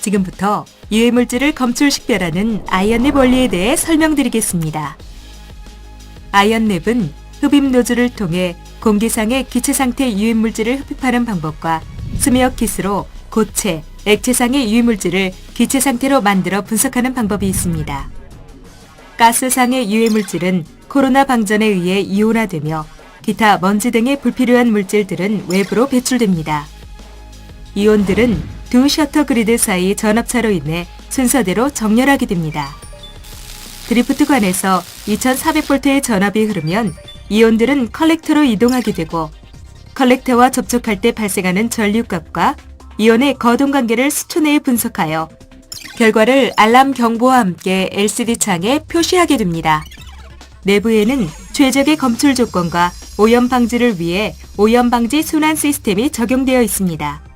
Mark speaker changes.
Speaker 1: 지금부터 유해물질을 검출 식별하는 아이언랩 원리에 대해 설명드리겠습니다. 아이언랩은 흡입 노즐을 통해 공기상의 기체 상태 유해물질을 흡입하는 방법과 스미어 킷으로 고체, 액체상의 유해물질을 기체 상태로 만들어 분석하는 방법이 있습니다. 가스상의 유해물질은 코로나 방전에 의해 이온화되며 기타 먼지 등의 불필요한 물질들은 외부로 배출됩니다. 이온들은 두 셔터 그리드 사이 전압차로 인해 순서대로 정렬하게 됩니다. 드리프트관에서 2400볼트의 전압이 흐르면 이온들은 컬렉터로 이동하게 되고 컬렉터와 접촉할 때 발생하는 전류값과 이온의 거동 관계를 수초 내에 분석하여 결과를 알람 경보와 함께 LCD 창에 표시하게 됩니다. 내부에는 최적의 검출 조건과 오염 방지를 위해 오염 방지 순환 시스템이 적용되어 있습니다.